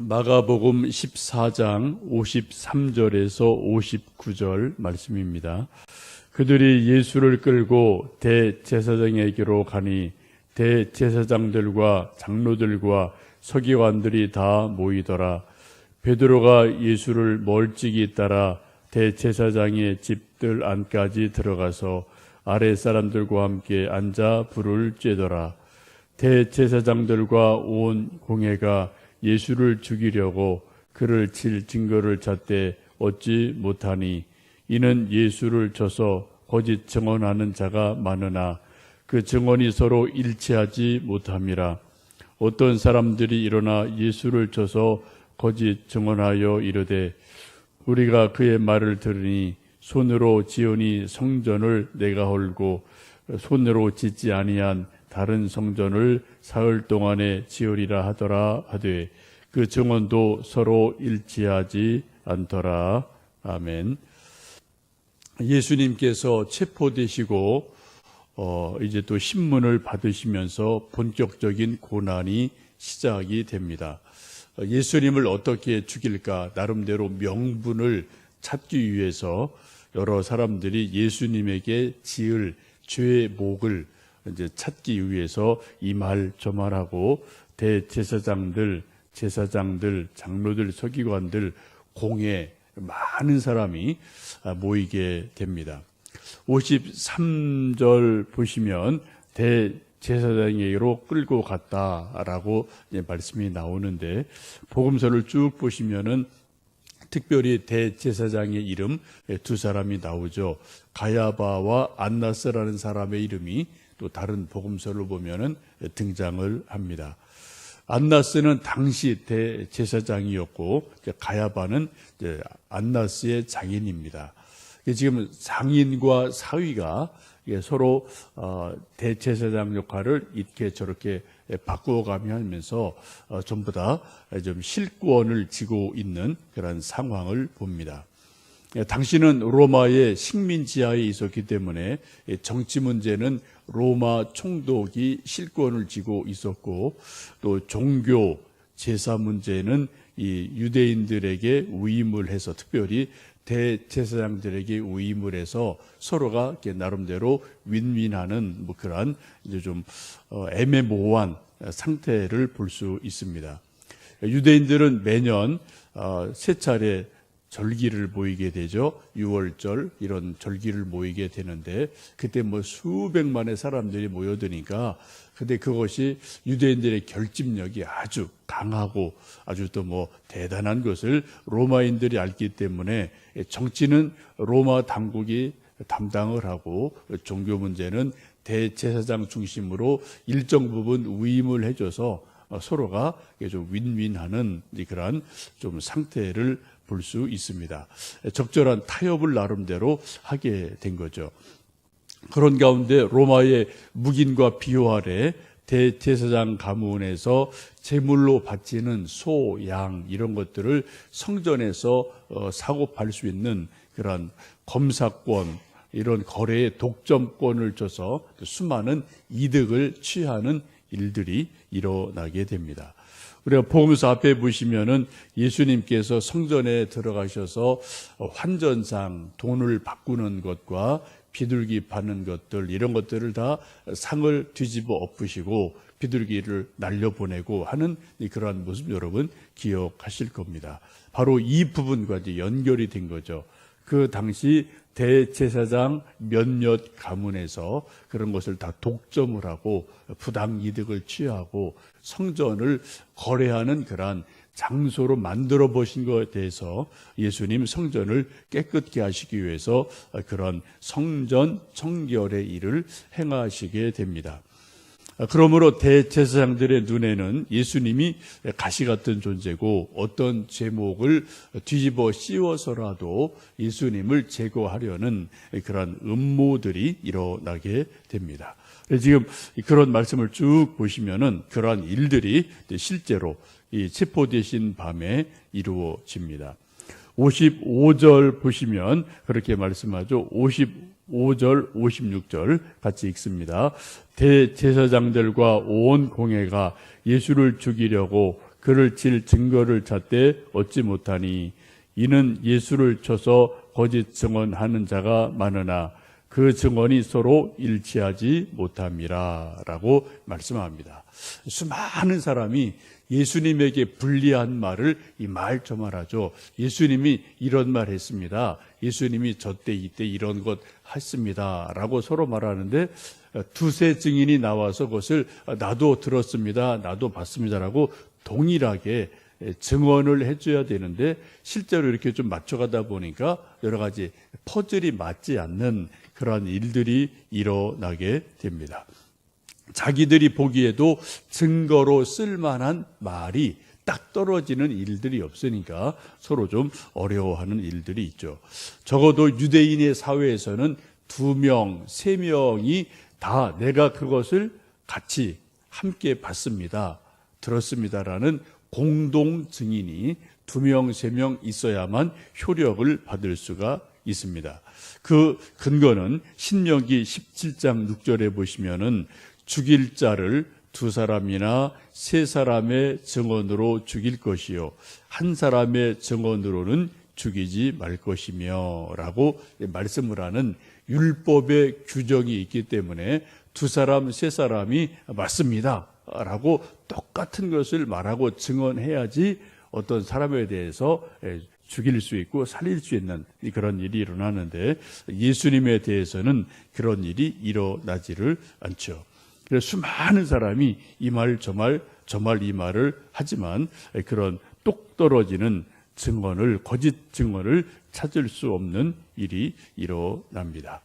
마가복음 14장 53절에서 59절 말씀입니다. 그들이 예수를 끌고 대제사장에게로 가니 대제사장들과 장로들과 서기관들이 다 모이더라. 베드로가 예수를 멀찍이 따라 대제사장의 집들 안까지 들어가서 아래 사람들과 함께 앉아 불을 쬐더라. 대제사장들과 온 공회가 예수를 죽이려고 그를 칠 증거를 찾되 얻지 못하니 이는 예수를 쳐서 거짓 증언하는 자가 많으나 그 증언이 서로 일치하지 못함이라. 어떤 사람들이 일어나 예수를 쳐서 거짓 증언하여 이르되 우리가 그의 말을 들으니 손으로 지으니 성전을 내가 헐고 손으로 짓지 아니한 다른 성전을 사흘 동안에 지으리라 하더라 하되 그 증언도 서로 일치하지 않더라. 아멘. 예수님께서 체포되시고 어, 이제 또 신문을 받으시면서 본격적인 고난이 시작이 됩니다. 어, 예수님을 어떻게 죽일까 나름대로 명분을 찾기 위해서 여러 사람들이 예수님에게 지을 죄의 목을 이제 찾기 위해서 이 말 저 말하고 대제사장들, 제사장들, 장로들, 서기관들, 공회 많은 사람이 모이게 됩니다. 53절 보시면 대제사장에게로 끌고 갔다라고 말씀이 나오는데 복음서를 쭉 보시면은 특별히 대제사장의 이름 두 사람이 나오죠. 가야바와 안나스라는 사람의 이름이 또 다른 복음서를 보면은 등장을 합니다. 안나스는 당시 대제사장이었고 가야바는 안나스의 장인입니다. 지금 장인과 사위가 서로 어, 대제사장 역할을 이렇게 저렇게 바꾸어가며 하면서 어, 전부 다 좀 실권을 쥐고 있는 그런 상황을 봅니다. 당신은 로마의 식민 지하에 있었기 때문에 정치 문제는 로마 총독이 실권을 쥐고 있었고 또 종교 제사 문제는 이 유대인들에게 위임을 해서 특별히 대제사장들에게 위임을 해서 서로가 나름대로 윈윈하는 뭐 그러한 이제 좀 어, 애매모호한 상태를 볼 수 있습니다. 유대인들은 매년 어, 세 차례 절기를 모이게 되죠. 6월절 이런 절기를 모이게 되는데 그때 뭐 수백만의 사람들이 모여드니까 근데 그것이 유대인들의 결집력이 아주 강하고 아주 또 뭐 대단한 것을 로마인들이 알기 때문에 정치는 로마 당국이 담당을 하고 종교 문제는 대제사장 중심으로 일정 부분 위임을 해줘서 서로가 좀 윈윈하는 그러한 좀 상태를 볼 수 있습니다. 적절한 타협을 나름대로 하게 된 거죠. 그런 가운데 로마의 묵인과 비호 아래 대제사장 가문에서 제물로 바치는 소, 양 이런 것들을 성전에서 어, 사고 팔 수 있는 그런 검사권 이런 거래의 독점권을 줘서 수많은 이득을 취하는 일들이 일어나게 됩니다. 우리가 복음서 앞에 보시면은 예수님께서 성전에 들어가셔서 환전상 돈을 바꾸는 것과 비둘기 받는 것들 이런 것들을 다 상을 뒤집어 엎으시고 비둘기를 날려보내고 하는 그러한 모습 여러분 기억하실 겁니다. 바로 이 부분과 연결이 된 거죠. 그 당시 대제사장 몇몇 가문에서 그런 것을 다 독점을 하고 부당 이득을 취하고 성전을 거래하는 그러한 장소로 만들어 보신 것에 대해서 예수님 성전을 깨끗게 하시기 위해서 그런 성전 청결의 일을 행하시게 됩니다. 그러므로 대제사장들의 눈에는 예수님이 가시 같은 존재고 어떤 제목을 뒤집어 씌워서라도 예수님을 제거하려는 그런 음모들이 일어나게 됩니다. 지금 그런 말씀을 쭉 보시면은 그러한 일들이 실제로 이 체포되신 밤에 이루어집니다. 55절 보시면 그렇게 말씀하죠. 55절, 56절 같이 읽습니다. 대제사장들과 온 공회가 예수를 죽이려고 그를 칠 증거를 찾되 얻지 못하니 이는 예수를 쳐서 거짓 증언하는 자가 많으나 그 증언이 서로 일치하지 못함이라라고 말씀합니다. 수많은 사람이 예수님에게 불리한 말을 이말저 말하죠. 예수님이 이런 말 했습니다. 예수님이 저때 이때 이런 것 했습니다 라고 서로 말하는데 두세 증인이 나와서 그것을 나도 들었습니다. 나도 봤습니다 라고 동일하게 증언을 해줘야 되는데 실제로 이렇게 좀 맞춰가다 보니까 여러 가지 퍼즐이 맞지 않는 그러한 일들이 일어나게 됩니다. 자기들이 보기에도 증거로 쓸만한 말이 딱 떨어지는 일들이 없으니까 서로 좀 어려워하는 일들이 있죠. 적어도 유대인의 사회에서는 두 명, 세 명이 다 내가 그것을 같이 함께 봤습니다. 들었습니다라는 공동 증인이 두 명, 세 명 있어야만 효력을 받을 수가 있습니다. 그 근거는 신명기 17장 6절에 보시면은 죽일 자를 두 사람이나 세 사람의 증언으로 죽일 것이요 한 사람의 증언으로는 죽이지 말 것이며 라고 말씀을 하는 율법의 규정이 있기 때문에 두 사람 세 사람이 맞습니다 라고 똑같은 것을 말하고 증언해야지 어떤 사람에 대해서 죽일 수 있고 살릴 수 있는 그런 일이 일어나는데 예수님에 대해서는 그런 일이 일어나지를 않죠. 그래서 수많은 사람이 이 말, 저 말, 저 말, 이 말을 하지만 그런 똑 떨어지는 증언을, 거짓 증언을 찾을 수 없는 일이 일어납니다.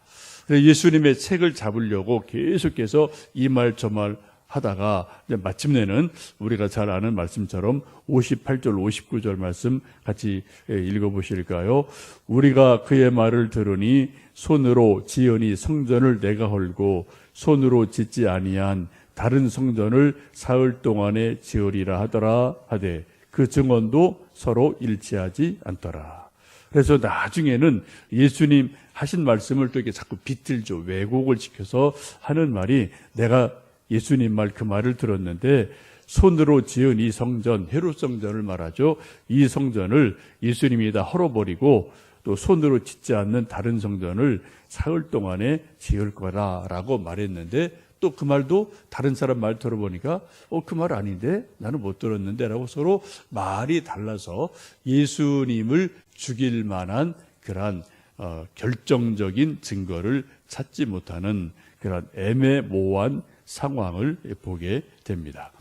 예수님의 책을 잡으려고 계속해서 이 말, 저말 하다가 마침내는 우리가 잘 아는 말씀처럼 58절, 59절 말씀 같이 읽어 보실까요? 우리가 그의 말을 들으니 손으로 지연이 성전을 내가 헐고 손으로 짓지 아니한 다른 성전을 사흘 동안에 지으리라 하더라 하되 그 증언도 서로 일치하지 않더라. 그래서 나중에는 예수님 하신 말씀을 또 이렇게 자꾸 비틀죠. 왜곡을 시켜서 하는 말이 내가 예수님 말 그 말을 들었는데 손으로 지은 이 성전, 헤롯 성전을 말하죠. 이 성전을 예수님이 다 헐어버리고 또 손으로 짓지 않는 다른 성전을 사흘 동안에 지을 거라라고 말했는데 또 그 말도 다른 사람 말 들어보니까 어 그 말 아닌데 나는 못 들었는데라고 서로 말이 달라서 예수님을 죽일 만한 그러한 어, 결정적인 증거를 찾지 못하는 그런 애매모호한 상황을 보게 됩니다.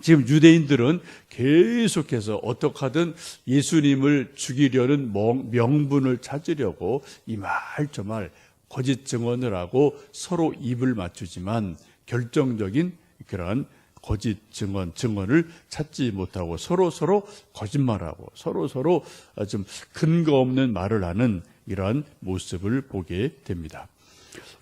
지금 유대인들은 계속해서 어떻게 하든 예수님을 죽이려는 명분을 찾으려고 이 말 저 말 거짓 증언을 하고 서로 입을 맞추지만 결정적인 그런 거짓 증언, 증언을 찾지 못하고 서로 서로 거짓말하고 서로 서로 좀 근거 없는 말을 하는 이러한 모습을 보게 됩니다.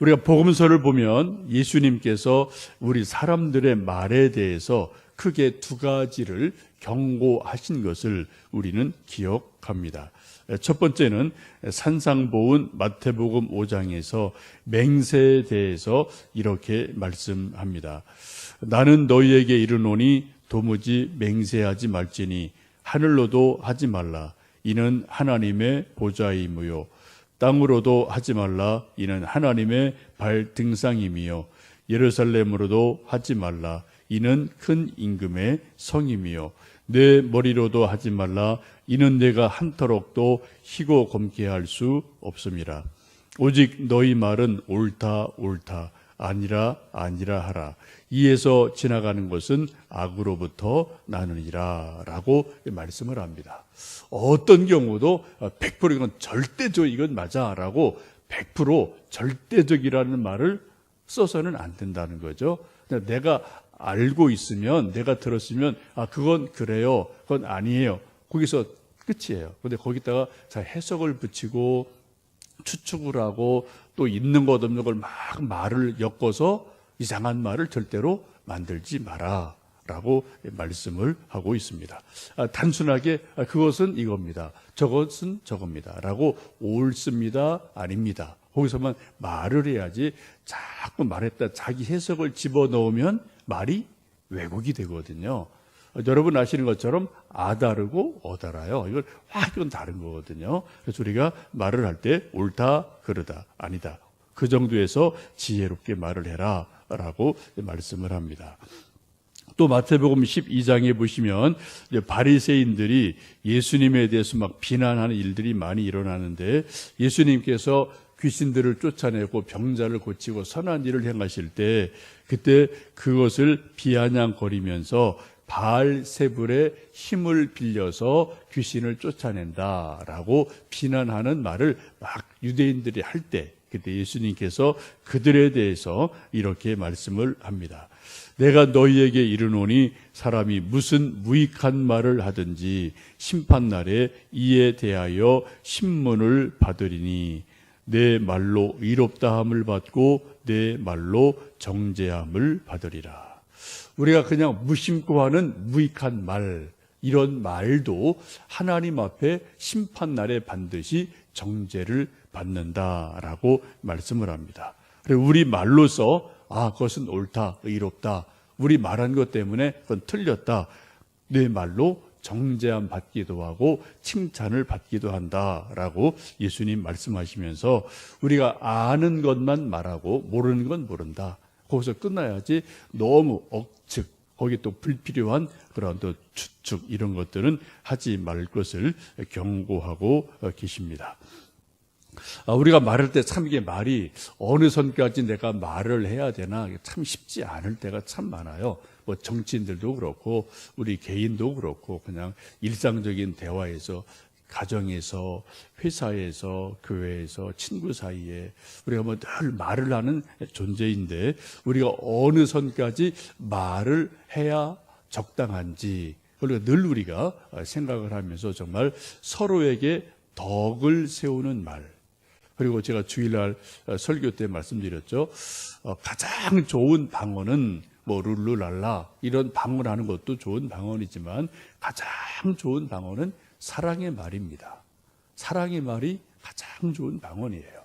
우리가 복음서를 보면 예수님께서 우리 사람들의 말에 대해서 크게 두 가지를 경고하신 것을 우리는 기억합니다. 첫 번째는 산상보은 마태복음 5장에서 맹세에 대해서 이렇게 말씀합니다. 나는 너희에게 이르노니 도무지 맹세하지 말지니 하늘로도 하지 말라. 이는 하나님의 보좌이무요. 땅으로도 하지 말라. 이는 하나님의 발 등상임이요. 예루살렘으로도 하지 말라. 이는 큰 임금의 성임이요. 내 머리로도 하지 말라. 이는 내가 한터럭도 희고 검게 할 수 없음이라. 오직 너희 말은 옳다, 옳다. 아니라, 아니라 하라. 이에서 지나가는 것은 악으로부터 나느니라. 라고 말씀을 합니다. 어떤 경우도 100% 이건 절대적 이건 맞아. 라고 100% 절대적이라는 말을 써서는 안 된다는 거죠. 내가 알고 있으면 내가 들었으면 아 그건 그래요. 그건 아니에요. 거기서 끝이에요. 근데 거기다가 자 해석을 붙이고 추측을 하고 또 있는 것 없는 걸 막 말을 엮어서 이상한 말을 절대로 만들지 마라. 라고 말씀을 하고 있습니다. 아, 단순하게 아, 그것은 이겁니다. 저것은 저겁니다. 라고 옳습니다. 아닙니다. 거기서만 말을 해야지 자꾸 말했다 자기 해석을 집어넣으면 말이 왜곡이 되거든요. 어, 여러분 아시는 것처럼 아다르고 어다라요. 이걸 확연 다른 거거든요. 그래서 우리가 말을 할 때 옳다, 그르다, 아니다. 그 정도에서 지혜롭게 말을 해라. 라고 말씀을 합니다. 또 마태복음 12장에 보시면 바리새인들이 예수님에 대해서 막 비난하는 일들이 많이 일어나는데 예수님께서 귀신들을 쫓아내고 병자를 고치고 선한 일을 행하실 때 그때 그것을 비아냥거리면서 바알세불의 힘을 빌려서 귀신을 쫓아낸다라고 비난하는 말을 막 유대인들이 할 때 그때 예수님께서 그들에 대해서 이렇게 말씀을 합니다. 내가 너희에게 이르노니 사람이 무슨 무익한 말을 하든지 심판 날에 이에 대하여 신문을 받으리니 내 말로 의롭다함을 받고 내 말로 정죄함을 받으리라. 우리가 그냥 무심코 하는 무익한 말, 이런 말도 하나님 앞에 심판날에 반드시 정죄를 받는다라고 말씀을 합니다. 우리 말로서 아, 그것은 옳다, 의롭다. 우리 말한 것 때문에 그건 틀렸다. 내 말로 정죄함 받기도 하고 칭찬을 받기도 한다라고 예수님 말씀하시면서 우리가 아는 것만 말하고 모르는 건 모른다. 거기서 끝나야지 너무 억측 거기 또 불필요한 그런 또 추측 이런 것들은 하지 말 것을 경고하고 계십니다. 아, 우리가 말할 때 참 이게 말이 어느 선까지 내가 말을 해야 되나 참 쉽지 않을 때가 참 많아요. 뭐 정치인들도 그렇고 우리 개인도 그렇고 그냥 일상적인 대화에서 가정에서 회사에서 교회에서 친구 사이에 우리가 뭐 늘 말을 하는 존재인데 우리가 어느 선까지 말을 해야 적당한지 그리고 늘 우리가 생각을 하면서 정말 서로에게 덕을 세우는 말 그리고 제가 주일날 설교 때 말씀드렸죠. 어, 가장 좋은 방언은 뭐 룰루랄라 이런 방언하는 것도 좋은 방언이지만 가장 좋은 방언은 사랑의 말입니다. 사랑의 말이 가장 좋은 방언이에요.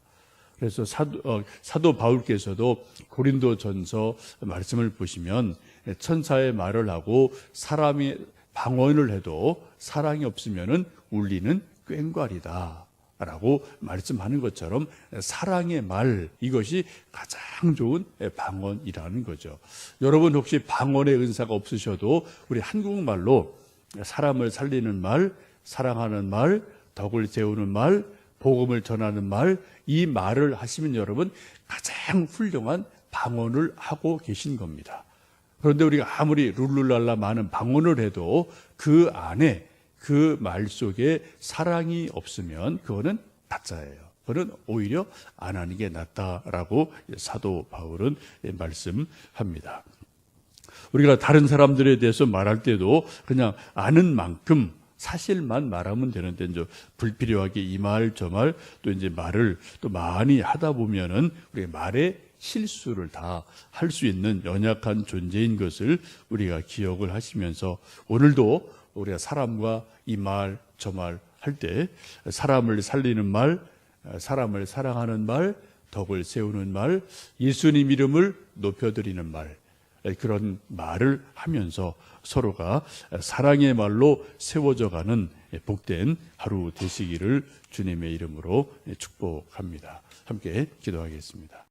그래서 사도, 어, 사도 바울께서도 고린도 전서 말씀을 보시면 천사의 말을 하고 사람이 방언을 해도 사랑이 없으면은 울리는 꽹과리다. 라고 말씀하는 것처럼 사랑의 말 이것이 가장 좋은 방언이라는 거죠. 여러분 혹시 방언의 은사가 없으셔도 우리 한국말로 사람을 살리는 말, 사랑하는 말, 덕을 세우는 말, 복음을 전하는 말, 이 말을 하시면 여러분 가장 훌륭한 방언을 하고 계신 겁니다. 그런데 우리가 아무리 룰루랄라 많은 방언을 해도 그 안에 그 말 속에 사랑이 없으면 그거는 가짜예요. 그거는 오히려 안 하는 게 낫다라고 사도 바울은 말씀합니다. 우리가 다른 사람들에 대해서 말할 때도 그냥 아는 만큼 사실만 말하면 되는데 이제 불필요하게 이 말 저 말 또 이제 말을 또 많이 하다 보면은 우리 말에 실수를 다 할 수 있는 연약한 존재인 것을 우리가 기억을 하시면서 오늘도 우리가 사람과 이 말 저 말 할 때 사람을 살리는 말, 사람을 사랑하는 말, 덕을 세우는 말, 예수님 이름을 높여드리는 말, 그런 말을 하면서 서로가 사랑의 말로 세워져 가는 복된 하루 되시기를 주님의 이름으로 축복합니다. 함께 기도하겠습니다.